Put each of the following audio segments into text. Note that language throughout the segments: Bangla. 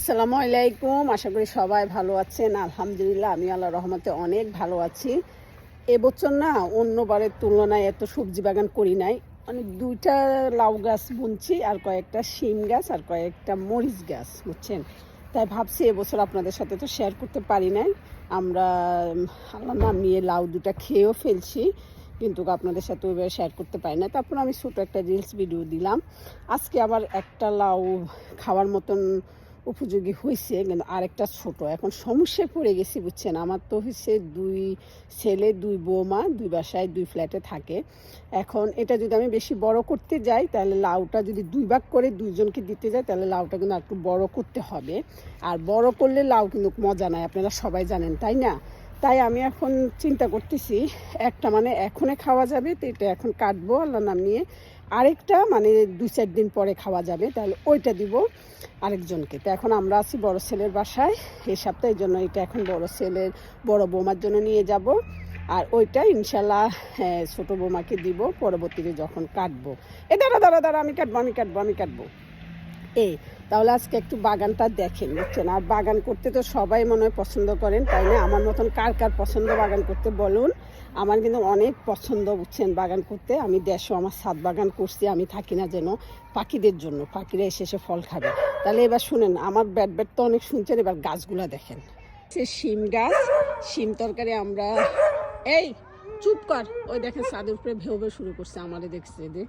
আসসালামু আলাইকুম। আশা করি সবাই ভালো আছেন। আলহামদুলিল্লাহ, আমি আল্লাহ রহমতে অনেক ভালো আছি। এবছর না অন্যবারের তুলনায় এত সবজি বাগান করি নাই। মানে দুইটা লাউ গাছ বুনছি আর কয়েকটা শিম গাছ আর কয়েকটা মরিচ গাছ, বুঝছেন? তাই ভাবছি এবছর আপনাদের সাথে তো শেয়ার করতে পারি নাই। আমরা আল্লাহ নাম নিয়ে লাউ দুটা খেয়েও ফেলছি, কিন্তু আপনাদের সাথে ওইভাবে শেয়ার করতে পারি না তারপর আমি ছোটো একটা রিলস ভিডিও দিলাম। আজকে আবার একটা লাউ খাওয়ার মতন উপযোগী হয়েছে, কিন্তু আরেকটা ছোট। এখন সমস্যায় পড়ে গেছি, বুঝছেন? আমার তো হচ্ছে দুই ছেলে, দুই বৌমা, দুই বাসায়, দুই ফ্ল্যাটে থাকে। এখন এটা যদি আমি বেশি বড় করতে যাই, তাহলে লাউটা যদি দুই ভাগ করে দুইজনকে দিতে যাই, তাহলে লাউটা কিন্তু একটু বড় করতে হবে। আর বড় করলে লাউ কিন্তু মজা নাই, আপনারা সবাই জানেন, তাই না? তাই আমি এখন চিন্তা করতেছি, একটা মানে এখনে খাওয়া যাবে, তো এটা এখন কাটবো আল্লাহ নাম নিয়ে। আরেকটা মানে দু চার দিন পরে খাওয়া যাবে তাহলে ওইটা দিব আরেকজনকে। তো এখন আমরা আছি বড় ছেলের বাসায় এই সপ্তাহের জন্য এটা এখন বড় ছেলের বড় বৌমার জন্য নিয়ে যাব। আর ওইটা ইনশাল্লাহ হ্যাঁ, ছোট বৌমাকে দিব পরবর্তীতে যখন কাটবো। এ দাঁড়া দাঁড়া দাঁড়া আমি কাটবো আমি কাটবো আমি কাটবো। এই, তাহলে আজকে একটু বাগানটা দেখেন, বুঝছেন? আর বাগান করতে তো সবাই মনে হয় পছন্দ করেন, তাই না? আমার মতন কার কার পছন্দ বাগান করতে বলুন। আমার কিন্তু অনেক পছন্দ, বুঝছেন, বাগান করতে। আমি দেশও আমার সাত বাগান করছি, আমি থাকি না যেন পাখিদের জন্য, পাখিরা এসে এসে ফল খাবে। তাহলে এবার শুনেন, আমার ব্যাট ব্যাট তো অনেক শুনছেন, এবার গাছগুলা দেখেন। সে শিম গাছ, শিম তরকারি আমরা, এই, চুপ কর। ওই দেখেন, ছাদের উপরে ভেউ ভেউ শুরু করছে, আমারে দেখছে যে।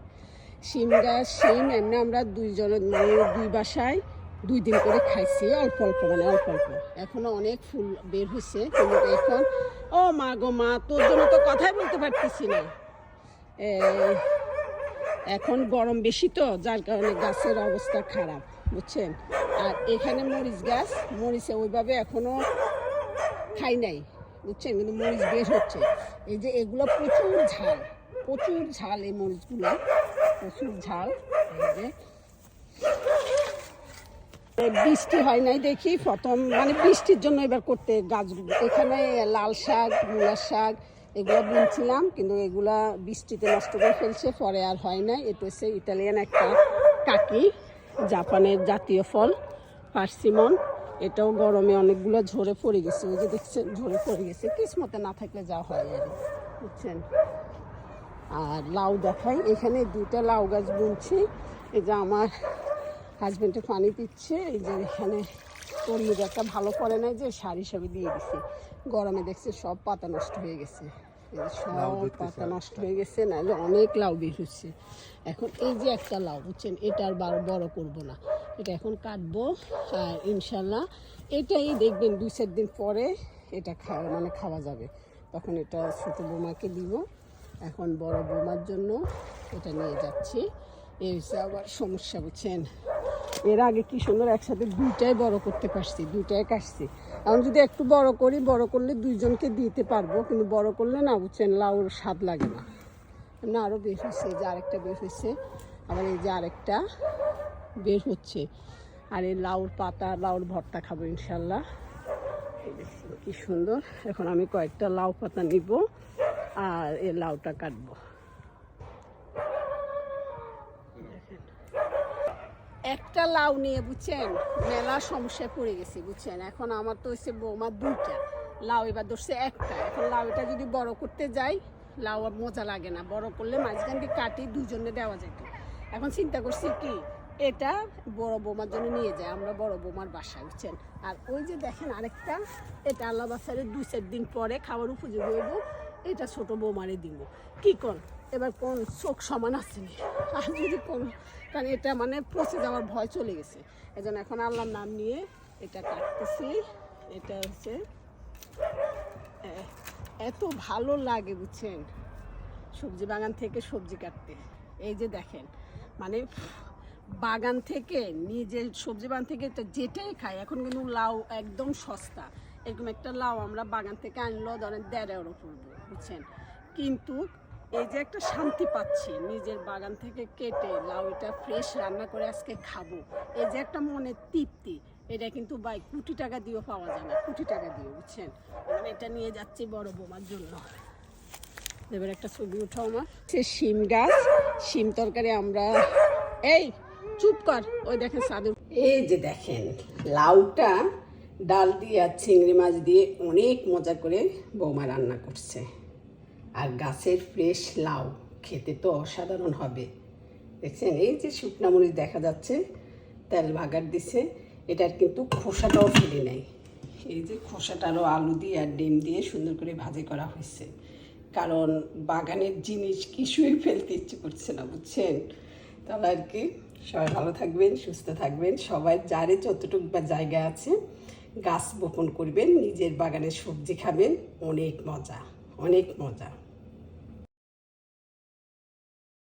শিম গাছ, শিম, এমনি আমরা দুইজন মানে দুই বাসায় দুই দিন করে খাইছি, অল্প অল্প মানে অল্প অল্প। এখনও অনেক ফুল বের হয়েছে কিন্তু এখন, ও মা গো মা, তোর জন্য তো কথাই বলতে পারতেছি না। এখন গরম বেশি তো, যার কারণে গাছের অবস্থা খারাপ, বুঝছেন? আর এখানে মরিচ গাছ, মরিচে ওইভাবে এখনও খাই নাই, বুঝছেন? কিন্তু মরিচ বের হচ্ছে। এই যে এগুলো প্রচুর ঝাল প্রচুর ঝাল এই মরিচগুলো। প্রচুর ঝাল। বৃষ্টি হয় নাই দেখি, প্রথম মানে বৃষ্টির জন্য এবার করতে গাছগুলো। এখানে লাল শাক, মূলার শাক, এগুলো বুনছিলাম, কিন্তু এগুলা বৃষ্টিতে নষ্ট করে ফেলছে, পরে আর হয় না এটা হচ্ছে ইটালিয়ান একটা কাকি, জাপানের জাতীয় ফল, পার্সিমন। এটাও গরমে অনেকগুলো ঝরে পড়ে গেছে, ওই যে দেখছেন, ঝরে পড়ে গেছে। কিসমতে না থাকলে যা হয় আর বুঝছেন? আর লাউ দেখাই। এখানে দুইটা লাউ গাছ বুনছি। এই যে আমার হাজবেন্ডে পানি দিচ্ছে এই যে এখানে তরমুজ একটা ভালো করে নাই যে সার হিসাবে দিয়ে দিছি। গরমে দেখছে সব পাতা নষ্ট হয়ে গেছে। সব পাতা নষ্ট হয়ে গেছে নাহলে অনেক লাউ বের হচ্ছে। এখন এই যে একটা লাউ বুঝছেন? এটা আর বার বড় করব না। এটা এখন কাটবো আর ইনশাল্লাহ এটাই দেখবেন দুই চার দিন পরে এটা খাওয়া মানে খাওয়া যাবে। তখন এটা ছোটো বৌমাকে দিব। এখন বড় বৌমার জন্য এটা নিয়ে যাচ্ছি। এই হচ্ছে আবার সমস্যা, বুঝছেন? এর আগে কি সুন্দর একসাথে দুইটাই বড় করতে পারছি, দুইটাই কাটছি। এখন যদি একটু বড় করি, বড় করলে দুইজনকে দিতে পারব, কিন্তু বড় করলে না, বুঝছেন, লাউর স্বাদ লাগে না। না আরও বের হচ্ছে যে আরেকটা বের হচ্ছে আবার এই যে আরেকটা বের হচ্ছে। আর এই লাউর পাতা, লাউর ভর্তা খাব ইনশাল্লাহ। কি সুন্দর। এখন আমি কয়েকটা লাউ পাতা নিব। আর এ লাউটা কাটবো। একটা লাউ নিয়ে বুঝছেন, মেলা সমস্যায় পড়ে গেছি বুঝছেন। এখন আমার তো হচ্ছে বৌমা দুইটা, লাউ এবার ধরছে একটা। এখন লাউ এটা যদি বড় করতে যাই, লাউ আর মজা লাগে না। বড় করলে মাঝখান দিয়ে কাটি দুজনে দেওয়া যেত এখন চিন্তা করছি কি, এটা বড় বৌমার জন্য নিয়ে যায় আমরা বড় বৌমার বাসায়, বুঝছেন। আর ওই যে দেখেন আরেকটা, এটা আল্লাহ বাসারে দুই চার দিন পরে খাওয়ার উপযোগী হইব। এটা ছোট বৌমারে দিব কি কর? এবার কোন চোখ সমান আছে না। আর যদি কোন কারণ এটা মানে পচে যাওয়ার ভয় চলে গেছে। এজন্য এখন আল্লাহর নাম নিয়ে এটা কাটতেছি। এটা হচ্ছে এত ভালো লাগে বুঝছেন? সবজি বাগান থেকে সবজি কাটতে। এই যে দেখেন মানে বাগান থেকে নিজের সবজি বাগান থেকে তো যেটাই খাই, এখন কিন্তু লাউ একদম সস্তা। এরকম একটা লাউ আমরা বাগান থেকে আনলেও ধরেন দেড় এরো পড়ব। বুঝছেন কিন্তু এই যে একটা শান্তি পাচ্ছি, নিজের বাগান থেকে কেটে লাউ এটা ফ্রেশ রান্না করে আজকে খাব, এই যে একটা মনের তৃপ্তি, এটা কিন্তু বাই কোটি টাকা দিয়েও পাওয়া যায় না, কোটি টাকা দিয়ে বুঝছেন? এবার এটা নিয়ে যাচ্ছি বড় বোমার জন্য। এবার একটা ছবি উঠাও আমার সে শিম গাছ, শিম তরকারি আমরা এই, চুপ কর, ওই দেখেন সাদু এই যে দেখেন, লাউটা ডাল দিয়ে আর চিংড়ি মাছ দিয়ে অনেক মজা করে বৌমা রান্না করছে। আর গাছের ফ্রেশ লাউ খেতে তো অসাধারণ হবে। দেখছেন, এই যে শুকনা মরিচ দেখা যাচ্ছে, তেল বাগার দিছে, এটার কিন্তু খোসাটাও ফেলে নেই। এই যে খোসাটারও আলু দিয়ে আর ডিম দিয়ে সুন্দর করে ভাজি করা হয়েছে। কারণ বাগানের জিনিস কিছুই ফেলতে ইচ্ছে করছে না, বুঝছেন? তাহলে আর কি, সবাই ভালো থাকবেন, সুস্থ থাকবেন। সবাই যারে যতটুকু বা জায়গা আছে, গাছ বপন করবেন, নিজের বাগানের সবজি খাবেন, অনেক মজা অনেক মজা।